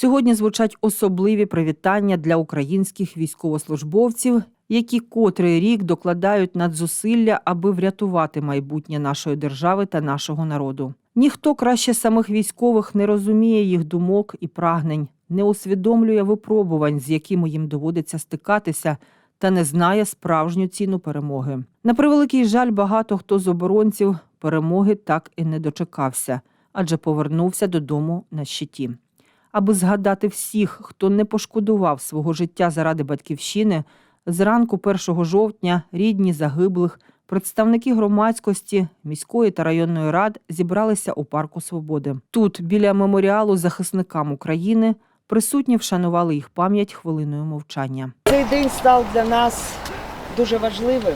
Сьогодні звучать особливі привітання для українських військовослужбовців, які котрий рік докладають надзусилля, аби врятувати майбутнє нашої держави та нашого народу. Ніхто краще самих військових не розуміє їх думок і прагнень, не усвідомлює випробувань, з якими їм доводиться стикатися, та не знає справжню ціну перемоги. На превеликий жаль, багато хто з оборонців перемоги так і не дочекався, адже повернувся додому на щиті. Аби згадати всіх, хто не пошкодував свого життя заради батьківщини, зранку 1 жовтня рідні загиблих, представники громадськості, міської та районної рад зібралися у парку Свободи. Тут, біля меморіалу захисникам України, присутні вшанували їх пам'ять хвилиною мовчання. Цей день став для нас дуже важливим.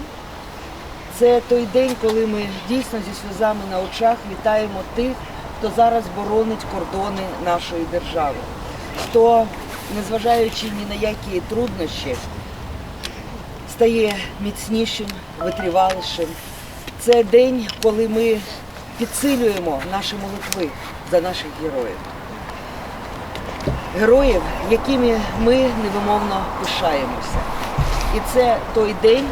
Це той день, коли ми дійсно зі сльозами на очах вітаємо тих, хто зараз боронить кордони нашої держави, хто, незважаючи ні на які труднощі, стає міцнішим, витривалішим. Це день, коли ми підсилюємо наші молитви за наших героїв. Героїв, якими ми невимовно пишаємося. І це той день,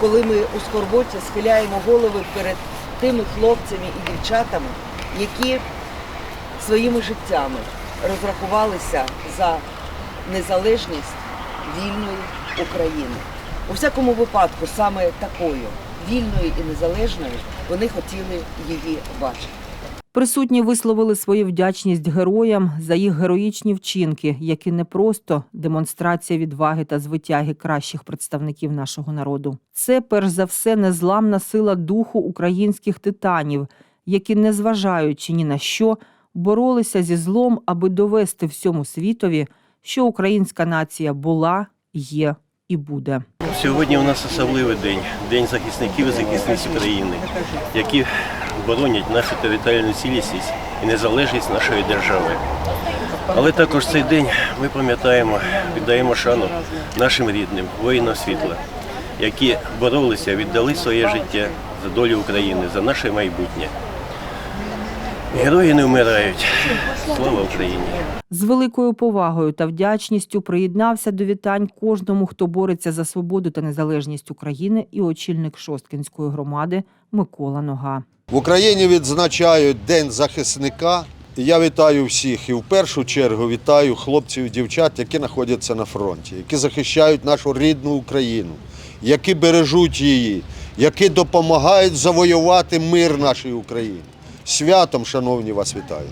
коли ми у скорботі схиляємо голови перед тими хлопцями і дівчатами, які своїми життями розрахувалися за незалежність вільної України. У всякому випадку, саме такою вільною і незалежною вони хотіли її бачити. Присутні висловили свою вдячність героям за їх героїчні вчинки, які не просто демонстрація відваги та звитяги кращих представників нашого народу. Це перш за все незламна сила духу українських титанів, які, незважаючи ні на що, боролися зі злом, аби довести всьому світові, що українська нація була, є і буде. Сьогодні у нас особливий день день захисників і захисниць України, які боронять нашу територіальну цілісність і незалежність нашої держави. Але також цей день ми пам'ятаємо, віддаємо шану нашим рідним, воїнам світла, які боролися, віддали своє життя за долю України, за наше майбутнє. Герої не вмирають. Слава Україні! З великою повагою та вдячністю приєднався до вітань кожному, хто бореться за свободу та незалежність України, і очільник Шосткінської громади Микола Нога. В Україні відзначають День захисника. Я вітаю всіх і в першу чергу вітаю хлопців і дівчат, які знаходяться на фронті, які захищають нашу рідну Україну, які бережуть її, які допомагають завоювати мир нашій Україні. Святом, шановні, вас вітаю.